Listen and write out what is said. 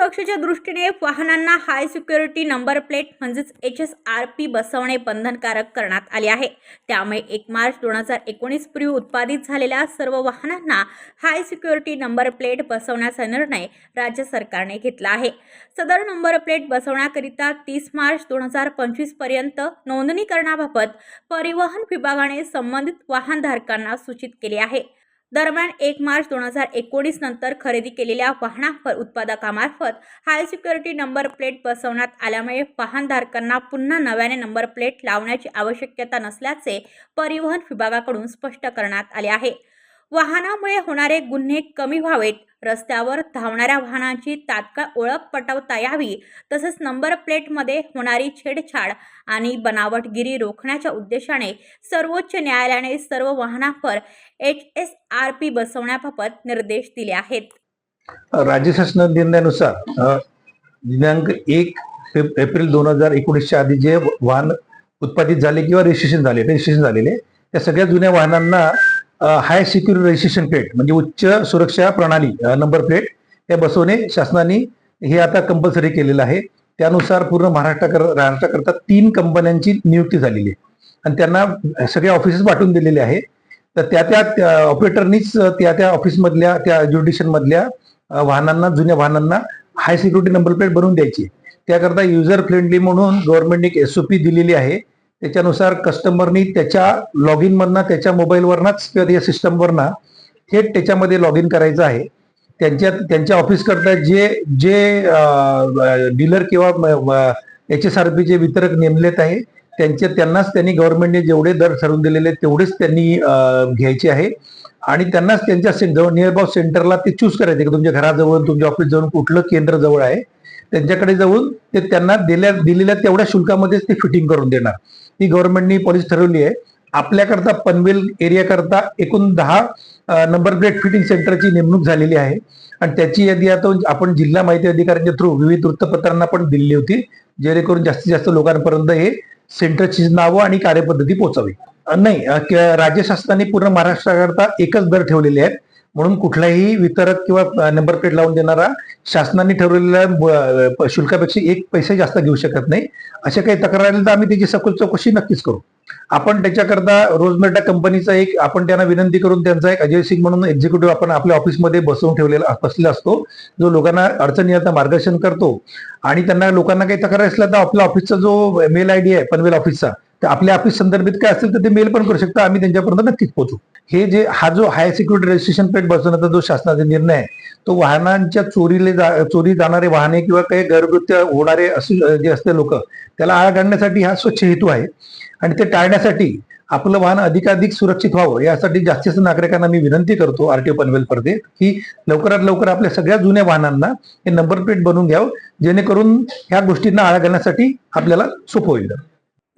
सुरक्षेच्या दृष्टीने वाहनांना हाय सिक्युरिटी नंबर प्लेट म्हणजेच एच एस आर पी बसवणे बंधनकारक करण्यात आले आहे. त्यामुळे एक मार्च दोन हजार एकोणीस पूर्वी उत्पादित झालेल्या सर्व वाहनांना हाय सिक्युरिटी नंबर प्लेट बसवण्याचा निर्णय राज्य सरकारने घेतला आहे. सदर नंबर प्लेट बसवण्याकरिता तीस मार्च दोन हजार पंचवीसपर्यंत नोंदणी करण्याबाबत परिवहन विभागाने संबंधित वाहनधारकांना सूचित केले आहे. दरम्यान एक मार्च दोन हजार एकोणीस नंतर खरेदी केलेल्या वाहना उत्पादकामार्फत हाय सिक्युरिटी नंबर प्लेट बसवण्यात आल्यामुळे वाहनधारकांना पुन्हा नव्याने नंबर प्लेट लावण्याची आवश्यकता नसल्याचे परिवहन विभागाकडून स्पष्ट करण्यात आले आहे. वाहनामुळे होणारे गुन्हे कमी व्हावेत. रस्त्यावर धावणाऱ्या वाहनांची तात्काळ ओळख पटवता यावी. तसेच नंबर प्लेटमध्ये होणारी छेडछाड आणि बनावटगिरी रोखण्याच्या उद्देशाने सर्वोच्च न्यायालयाने सर्व वाहनांवर एच एस आर पी बसवण्याबाबत निर्देश दिले आहेत. राज्य शासन निर्णयानुसार दिनांक एक एप्रिल दोन हजार एकोणीसच्या आधी जे वाहन उत्पादित झाले किंवा रजिस्ट्रेशन झाले रजिस्ट्रेशन झालेले त्या सगळ्या जुन्या वाहनांना हाय सिक्युरिटी रजिस्ट्रेशन प्लेट म्हणजे उच्च सुरक्षा प्रणाली नंबर प्लेट हे बसवणे शासनाने हे आता कंपल्सरी केलेलं आहे. त्यानुसार पूर्ण महाराष्ट्राकर महाराष्ट्राकरता तीन कंपन्यांची नियुक्ती झालेली आहे. आणि त्यांना सगळे ऑफिसेस पाठवून दिलेले आहे. तर त्या त्या ऑपरेटरनीच त्या त्या ऑफिसमधल्या त्या ज्युडिशनमधल्या वाहनांना जुन्या वाहनांना हाय सिक्युरिटी नंबर प्लेट बनवून द्यायची त्याकरता युजर फ्रेंडली म्हणून गव्हर्नमेंटने एक एसओपी दिलेली आहे. त्याच्यानुसार कस्टमरनी त्याच्या लॉग इन मधनं त्याच्या मोबाईलवरनच किंवा त्या सिस्टमवरनं थेट त्याच्यामध्ये लॉग इन करायचं आहे. त्यांच्या त्यांच्या ऑफिसकरता जे जे डीलर किंवा एच एस आर पी जे वितरक नेमलेत आहे त्यांचे त्यांनाच त्यांनी गव्हर्नमेंटने जेवढे दर ठरवून दिलेले तेवढेच त्यांनी घ्यायचे आहे. आणि त्यांनाच त्यांच्या से- नियर सेंटरला ते चूज करायचे की तुमच्या घराजवळ तुमच्या ऑफिस जवळ कुठलं केंद्र जवळ आहे. त्यांच्याकडे जाऊन ते त्यांना दिल्या दिलेल्या तेवढ्या शुल्कामध्येच ते फिटिंग करून देणार. ही गव्हर्नमेंटनी पॉलिसी ठरवली आहे. आपल्याकरता पनवेल एरिया करता एकूण दहा नंबर प्लेट फिटिंग सेंटरची नेमणूक झालेली आहे. आणि त्याची यादी आता आपण जिल्हा माहिती अधिकाऱ्यांच्या थ्रू विविध वृत्तपत्रांना पण दिली होती. जेणेकरून जास्तीत जास्त लोकांपर्यंत हे सेंटरची नावं आणि कार्यपद्धती पोहोचावी. नाही राज्य शासनाने पूर्ण महाराष्ट्राकरता एकच दर ठेवलेले आहेत. म्हणून कुठलाही वितरक किंवा नंबर प्लेट लावून देणारा शासनाने ठरवलेल्या प- शुल्कापेक्षा एक पैसे जास्त घेऊ शकत नाही. अशा काही तक्रार आल्या तर आम्ही त्याची सखोल चौकशी नक्कीच करू. आपण त्याच्याकरता रोजमेटा कंपनीचा एक आपण त्यांना विनंती करून त्यांचा एक अजय सिंग म्हणून एक्झिक्युटिव्ह आपण आपल्या ऑफिसमध्ये बसवून ठेवलेला बसलेला असतो. जो लोकांना अडचणी येतात मार्गदर्शन करतो आणि त्यांना लोकांना काही तक्रार असल्या तर आपल्या ऑफिसचा जो मेल आय डी आहे पनवेल ऑफिसचा तर आपल्या ऑफिस संदर्भित काय असेल तर ते मेल पण करू शकता. आम्ही त्यांच्यापर्यंत नक्कीच पोहोचू. हे जे हा जो हाय सिक्युरिटी रजिस्ट्रेशन प्लेट बसवण्याचा जो शासनाचा निर्णय आहे तो वाहनांच्या चोरीले जा- चोरी जाणारे वाहने किंवा काही गैरकृत्य होणारे असू जे असते लोक त्याला आळा घालण्यासाठी हा स्वच्छ हेतू आहे. आणि ते टाळण्यासाठी आपलं वाहन अधिकाधिक सुरक्षित व्हावं यासाठी जास्तीत जास्त नागरिकांना मी विनंती करतो आरटीओ पनवेल परदे की लवकरात लवकर आपल्या सगळ्या जुन्या वाहनांना हे नंबर प्लेट बनवून घ्यावं जेणेकरून ह्या गोष्टींना आळा घालण्यासाठी आपल्याला सोपं होईल.